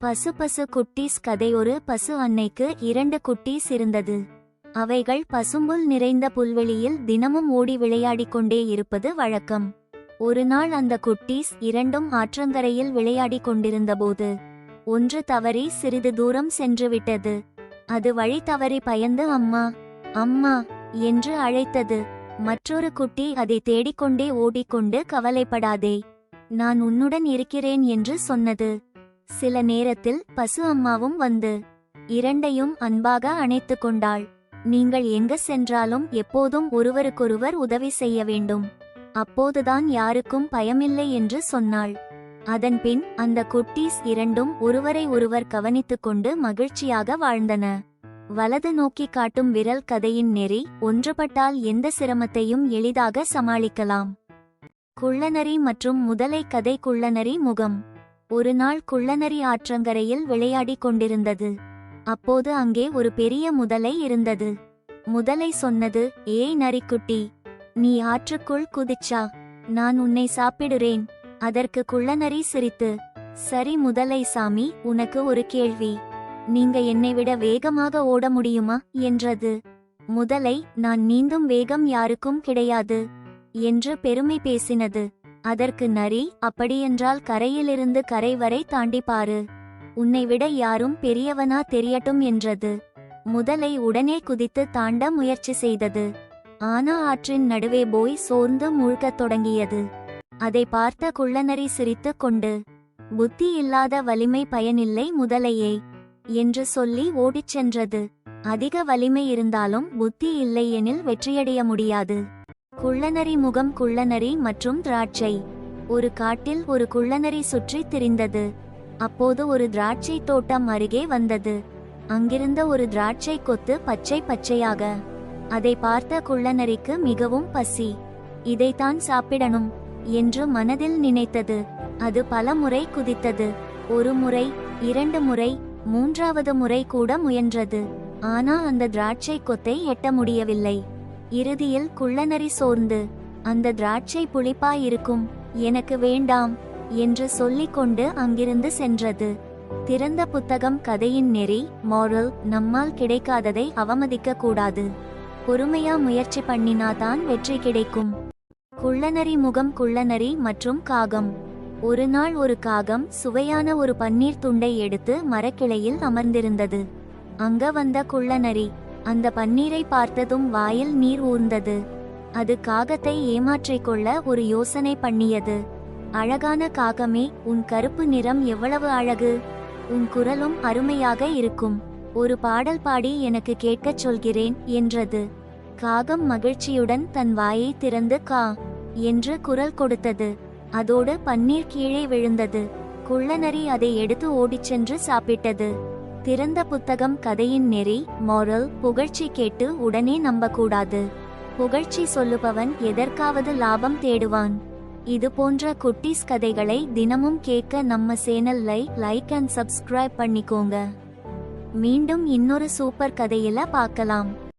பசு பசு குட்டீஸ் கதை. ஒரு பசு அன்னைக்கு இரண்டு குட்டீஸ் இருந்தது. அவைகள் பசும்புல் நிறைந்த புல்வெளியில் தினமும் ஓடி விளையாடிக் கொண்டே இருப்பது வழக்கம். ஒரு நாள் அந்த குட்டீஸ் இரண்டும் ஆற்றங்கரையில் விளையாடிக் கொண்டிருந்தபோது ஒன்று தவறி சிறிது தூரம் சென்று விட்டது. அது வழி தவறி பயந்து அம்மா அம்மா என்று அழைத்தது. மற்றொரு குட்டி அதை தேடிக்கொண்டே ஓடிக்கொண்டு கவலைப்படாதே நான் உன்னுடன் இருக்கிறேன் என்று சொன்னது. சில நேரத்தில் பசு அம்மாவும் வந்து இரண்டையும் அன்பாக அணைத்துக் கொண்டாள். நீங்கள் எங்க சென்றாலும் எப்போதும் ஒருவருக்கொருவர் உதவி செய்ய வேண்டும். அப்போதுதான் யாருக்கும் பயமில்லை என்று சொன்னாள். அதன்பின் அந்த குட்டீஸ் இரண்டும் ஒருவரை ஒருவர் கவனித்துக் கொண்டு மகிழ்ச்சியாக வாழ்ந்தன. வலது நோக்கி காட்டும் விரல் கதையின் நெறி ஒன்றுபட்டால் எந்த சிரமத்தையும் எளிதாக சமாளிக்கலாம். குள்ளநரி மற்றும் முதலை கதை குள்ளநரி முகம். ஒரு நாள் குள்ளநரி ஆற்றங்கரையில் விளையாடிக் கொண்டிருந்தது. அப்போது அங்கே ஒரு பெரிய முதலை இருந்தது. முதலை சொன்னது ஏய் நரிக்குட்டி நீ ஆற்றுக்குள் குதிச்சா நான் உன்னை சாப்பிடுறேன். அதற்கு குள்ளநரி சிரித்து சரி முதலை சாமி உனக்கு ஒரு கேள்வி. நீங்க என்னை விட வேகமாக ஓட முடியுமா? என்றது. முதலை நான் நீந்தும் வேகம் யாருக்கும் கிடையாது என்று பெருமை பேசினது. அதற்கு நரி அப்படியென்றால் கரையிலிருந்து கரை வரை தாண்டி பாரு உன்னை விட யாரும் பெரியவனா தெரியட்டும் என்றது. முதலை உடனே குதித்து தாண்ட முயற்சி செய்தது. ஆனா ஆற்றின் நடுவே போய் சோர்ந்து மூழ்கத் தொடங்கியது. அதை பார்த்த குள்ளநரி சிரித்துக் கொண்டு புத்தி இல்லாத வலிமை பயனில்லை முதலையே என்று சொல்லி ஓடிச் சென்றது. அதிக வலிமை இருந்தாலும் புத்தி இல்லையெனில் வெற்றியடைய முடியாது. குள்ளநரி முகம் குள்ளநரி மற்றும் திராட்சை. ஒரு காட்டில் ஒரு குள்ளநரி சுற்றித் திரிந்தது. அப்போது ஒரு திராட்சை தோட்டம் அருகே வந்தது. அங்கிருந்த ஒரு திராட்சை கொத்து பச்சை பச்சையாக. அதை பார்த்த குள்ளநரிக்கு மிகவும் பசி. இதைத்தான் சாப்பிடணும் என்று மனதில் நினைத்தது. அது பல முறை குதித்தது. ஒரு முறை இரண்டு முறை மூன்றாவது முறை கூட முயன்றது. ஆனா அந்த திராட்சை கொத்தை எட்ட முடியவில்லை. இறுதியில் குள்ளநரி சோர்ந்து அந்த திராட்சை புளிப்பாயிருக்கும் எனக்கு வேண்டாம் என்று சொல்லிக்கொண்டு அங்கிருந்து சென்றது. திறந்த புத்தகம் கதையின் நெறி மாரல் நம்மால் கிடைக்காததை அவமதிக்க கூடாது பொறுமையா முயற்சி பண்ணினாதான் வெற்றி கிடைக்கும். குள்ளநரி முகம் குள்ளநரி மற்றும் காகம். ஒரு நாள் ஒரு காகம் சுவையான ஒரு பன்னீர் துண்டை எடுத்து மரக்கிளையில் அமர்ந்திருந்தது. அங்க வந்த குள்ளநரி அந்த பன்னீரை பார்த்ததும் வாயில் நீர் ஊர்ந்தது. அது காகத்தை ஏமாற்றிக் கொள்ள ஒரு யோசனை பண்ணியது. அழகான காகமே உன் கருப்பு நிறம் எவ்வளவு அழகு. உன் குரலும் அருமையாக இருக்கும். ஒரு பாடல் பாடி எனக்கு கேட்கச் சொல்கிறேன் என்றது. காகம் மகிழ்ச்சியுடன் தன் வாயை திறந்து கா என்று குரல் கொடுத்தது. அதோடு பன்னீர் கீழே விழுந்தது. குள்ளநரி அதை எடுத்து ஓடிச் சென்று சாப்பிட்டது. திறந்த புத்தகம் கதையின் நெறி மோரல் புகழ்ச்சி கேட்டு உடனே நம்பக்கூடாது. புகழ்ச்சி சொல்லுபவன் எதற்காவது லாபம் தேடுவான். இது போன்ற குட்டீஸ் கதைகளை தினமும் கேட்க நம்ம சேனல்லை லைக் அண்ட் சப்ஸ்கிரைப் பண்ணிக்கோங்க. மீண்டும் இன்னொரு சூப்பர் கதையில பார்க்கலாம்.